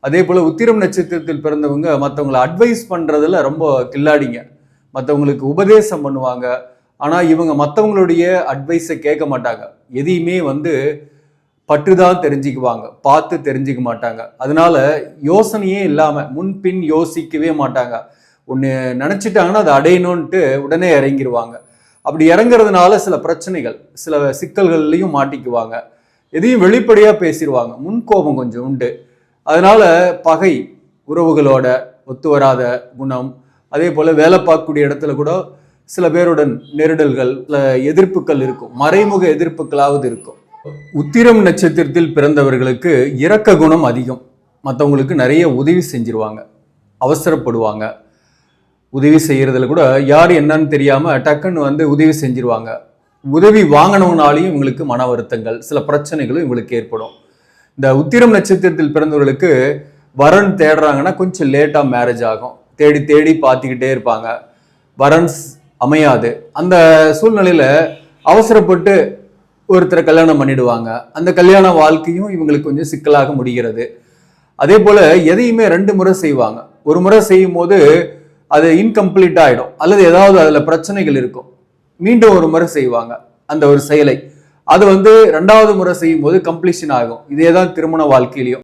அதே போல் உத்திரம் நட்சத்திரத்தில் பிறந்தவங்க மற்றவங்களை அட்வைஸ் பண்ணுறதுல ரொம்ப கில்லாடிங்க. மற்றவங்களுக்கு உபதேசம் பண்ணுவாங்க. ஆனால் இவங்க மற்றவங்களுடைய அட்வைஸை கேட்க மாட்டாங்க. எதையுமே வந்து பற்றுதான் தெரிஞ்சுக்குவாங்க. பார்த்து தெரிஞ்சுக்க மாட்டாங்க. அதனால யோசனையே இல்லாமல் முன்பின் யோசிக்கவே மாட்டாங்க. ஒன்று நினச்சிட்டாங்கன்னா அதை அடையணும்ன்ட்டு உடனே இறங்கிடுவாங்க அப்படி இறங்குறதுனால சில பிரச்சனைகள் சில சிக்கல்கள்லையும் மாட்டிக்குவாங்க. எதையும் வெளிப்படையாக பேசிடுவாங்க முன்கோபம் கொஞ்சம் உண்டு. அதனால பகை உறவுகளோட ஒத்து வராத குணம் அதே போல் வேலை பார்க்கக்கூடிய இடத்துல கூட சில பேருடன் நெருடல்கள் எதிர்ப்புகள் இருக்கும் மறைமுக எதிர்ப்புகளாவது இருக்கும். உத்திரம் நட்சத்திரத்தில் பிறந்தவர்களுக்கு இரக்க குணம் அதிகம். மற்றவங்களுக்கு நிறைய உதவி செஞ்சிருவாங்க அவசரப்படுவாங்க. உதவி செய்கிறதுல கூட யார் என்னன்னு தெரியாமல் டக்குன்னு வந்து உதவி செஞ்சிருவாங்க. உதவி வாங்கினவனாலையும் இவங்களுக்கு மன வருத்தங்கள் சில பிரச்சனைகளும் இவங்களுக்கு ஏற்படும். இந்த உத்திரம் நட்சத்திரத்தில் பிறந்தவர்களுக்கு வரன் தேடுறாங்கன்னா கொஞ்சம் லேட்டாக மேரேஜ் ஆகும். தேடி தேடி பார்த்துக்கிட்டே இருப்பாங்க. வரன்ஸ் அமையாது. அந்த சூழ்நிலையில் அவசரப்பட்டு ஒருத்தரை கல்யாணம் பண்ணிடுவாங்க. அந்த கல்யாண வாழ்க்கையும் இவங்களுக்கு கொஞ்சம் சிக்கலாக முடிகிறது. அதே போல் எதையுமே ரெண்டு முறை செய்வாங்க. ஒரு முறை செய்யும் போது அது இன்கம்ப்ளீட் ஆகிடும் அல்லது ஏதாவது அதில் பிரச்சனைகள் இருக்கும். மீண்டும் ஒரு முறை செய்வாங்க. அந்த ஒரு செயலை. அது வந்து ரெண்டாவது முறை செய்யும் போது கம்ப்ளீஷன் ஆகும். இதே தான் திருமண வாழ்க்கையிலையும்.